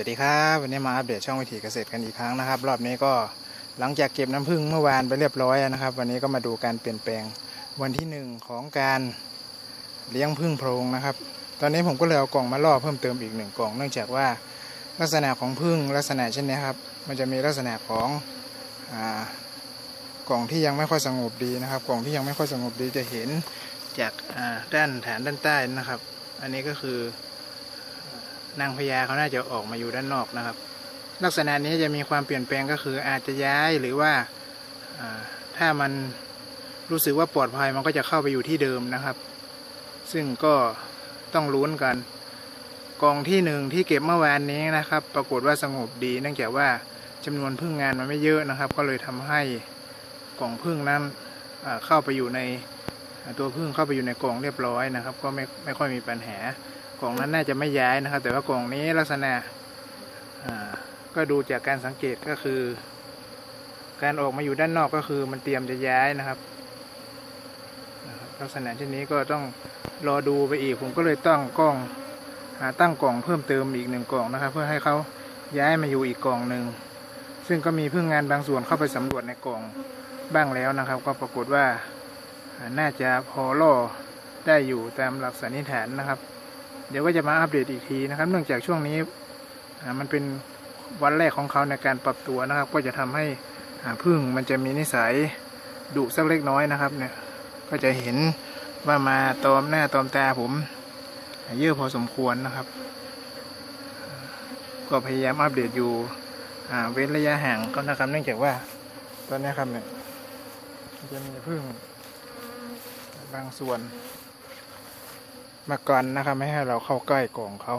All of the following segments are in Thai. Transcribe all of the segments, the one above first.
วัสดีครับวันนี้มาอัปเดตช่องวิถีเกษตรกันอีกครั้งนะครับ รอบนี้ก็หลังจากเก็บน้ำผึ้งเมื่อวานไปเรียบร้อยนะครับ วันนี้ก็มาดูการเปลี่ยนแปลงวันที่หนึ่งของการเลี้ยงผึ้งโพรงนะครับ ตอนนี้ผมก็เลยเอากล่องมาล่อเพิ่มเติมอีกหนึ่งกล่อง เนื่องจากว่าลักษณะของผึ้งลักษณะเช่นนี้ครับมันจะมีลักษณะของอกล่องที่ยังไม่ค่อยสงบดีนะครับ กล่องที่ยังไม่ค่อยสงบดีจะเห็นจากด้านฐานด้านใต้นะครับ อันนี้ก็คือ นางพญาเขาน่าจะออกมาอยู่ด้านนอกนะครับ ลักษณะนี้จะมีความเปลี่ยนแปลงก็คืออาจจะย้ายหรือว่าถ้ามันรู้สึกว่าปลอดภัยมันก็จะเข้าไปอยู่ที่เดิมนะครับ ซึ่งก็ต้องลุ้นกันกองที่หนึ่งที่เก็บเมื่อวานนี้นะครับ ปรากฏว่าสงบดี เนื่องจากว่าจำนวนพึ่งงานมันไม่เยอะนะครับ ก็เลยทำให้กล่องพึ่งนั้นเข้าไปอยู่ในตัวพึ่งเข้าไปอยู่ในกล่องเรียบร้อยนะครับ ก็ไม่ไม่ค่อยมีปัญหา กล่องนั้นน่าจะไม่ย้ายนะครับ แต่ว่ากล่องนี้ลักษณะก็ดูจากการสังเกตก็คือ การออกมาอยู่ด้านนอกก็คือมันเตรียมจะย้ายนะครับ ลักษณะเช่นนี้ก็ต้องรอดูไปอีก ผมก็เลยตั้งกล้องหาตั้งกล่องเพิ่มเติมอีกหนึ่งกล่องนะครับ เพื่อให้เขาย้ายมาอยู่อีกกล่องหนึ่งซึ่งก็มีพึ่งงานบางส่วนเข้าไปสำรวจในกล่องบ้างแล้วนะครับ ก็ปรากฏว่าอ่าน่าจะพอล่อได้อยู่ตามหลักสันนิษฐานนะครับ เดี๋ยวก็จะมาอัปเดตอีกทีนะครับ เนื่องจากช่วงนี้มันเป็นวันแรกของเขาในการปรับตัวนะครับ ก็จะทำให้พึ่งมันจะมีนิสัยดุสักเล็กน้อยนะครับ เนี่ย ก็จะเห็นว่ามาตอมหน้าตอมตาผม เยอะพอสมควรนะครับ ก็พยายามอัปเดตอยู่เว้นระยะห่างก็นะครับ เนื่องจากว่าตอนนี้ครับเนี่ยจะมีพึ่งบางส่วน มากันนะครับ ไม่ให้เราเข้าใกล้กล่องเขา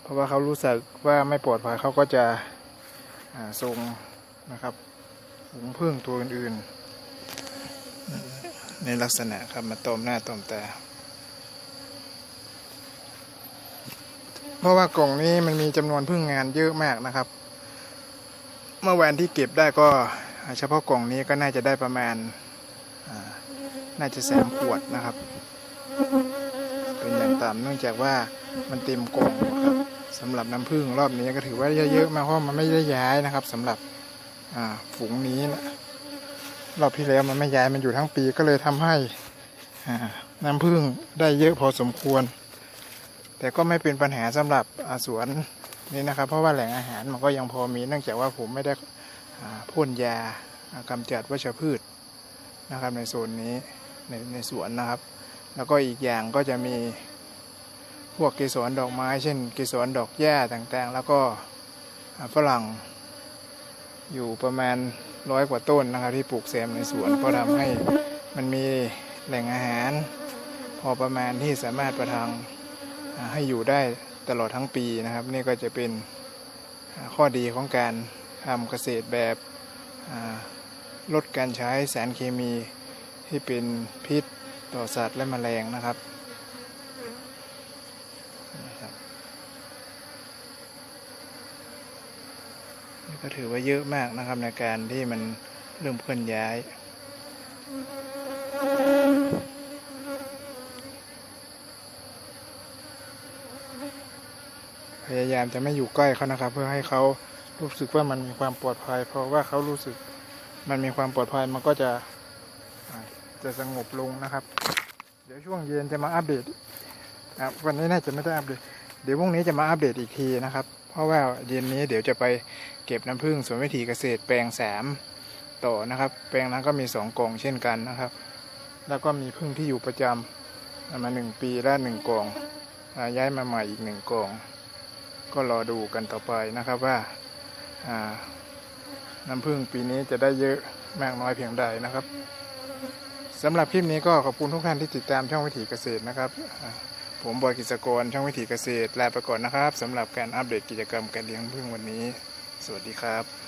เพราะว่าเขารู้สึกว่าไม่ปลอดภัยเขาก็จะส่งนะครับฝูงพึ่งตัวอื่นๆในลักษณะครับมาตอมหน้าตอมตาเพราะว่ากล่องนี้มันมีจำนวนพึ่งงานเยอะมากนะครับ เมื่อวานที่เก็บได้ก็เฉพาะกล่องนี้ก็น่าจะได้ประมาณน่าจะแสนขวดนะครับ ต่ำเนื่องจากว่ามันเต็มกล่องครับสำหรับน้ำผึ้งรอบนี้ก็ถือว่าเยอะๆมากเพราะมันไม่ได้ย้ายนะครับสำหรับอ่าฝูงนี้นะรอบที่แล้วมันไม่ย้ายมันอยู่ทั้งปีก็เลยทำให้น้ำผึ้งได้เยอะพอสมควร แต่ก็ไม่เป็นปัญหาสำหรับสวนนี้นะครับ เพราะว่าแหล่งอาหารมันก็ยังพอมีเนื่องจากว่าผมไม่ได้พ่นยาอ่ากำจัดวัชพืชนะครับในโซนนี้ในในสวนนะครับ แล้วก็อีกอย่างก็จะมี พวกเกสรดอกไม้เช่น เกสรดอกหญ้าต่างๆ แล้วก็ฝรั่งอยู่ประมาณร้อยกว่าต้นนะครับที่ปลูกแซมในสวนก็ทำให้มันมีแหล่งอาหาร พอประมาณที่สามารถประทังให้อยู่ได้ตลอดทั้งปีนะครับ นี่ก็จะเป็นข้อดีของการทำเกษตรแบบลดการใช้สารเคมีที่เป็นพิษต่อสัตว์และแมลงนะครับ ก็ถือว่าเยอะมากนะครับในการที่มันเริ่มเคลื่อนย้ายพยายามจะไม่อยู่ใกล้เขานะครับ เพื่อให้เขารู้สึกว่ามันมีความปลอดภัย เพราะว่าเขารู้สึกมันมีความปลอดภัยมันก็จะจะสงบลงนะครับ เดี๋ยวช่วงเย็นจะมาอัปเดตอะวันนี้น่าจะไม่ได้อัปเดต เดี๋ยวพรุ่งนี้จะมาอัปเดตอีกทีนะครับ เพราะว่าเย็นนี้เดี๋ยวจะไปเก็บน้ำผึ้งสวนวิถีเกษตรแปลงสามต่อนะครับ แปลงนั้นก็มีสองกล่องเช่นกันนะครับ แล้วก็มีผึ้งที่อยู่ประจำมาหนึ่งปีละหนึ่งกล่องย้ายมาใหม่อีกหนึ่งกล่อง ก็รอดูกันต่อไปนะครับว่าน้ำผึ้งปีนี้จะได้เยอะมากน้อยเพียงใดนะครับสำหรับคลิปนี้ก็ขอบคุณทุกท่านที่ติดตามช่องวิถีเกษตรนะครับ ผมบอยกิจกรช่องวิถีเกษตรลาไปก่อนนะครับสำหรับการอัปเดตกิจกรรมการเลี้ยงพึ่งวันนี้ สวัสดีครับ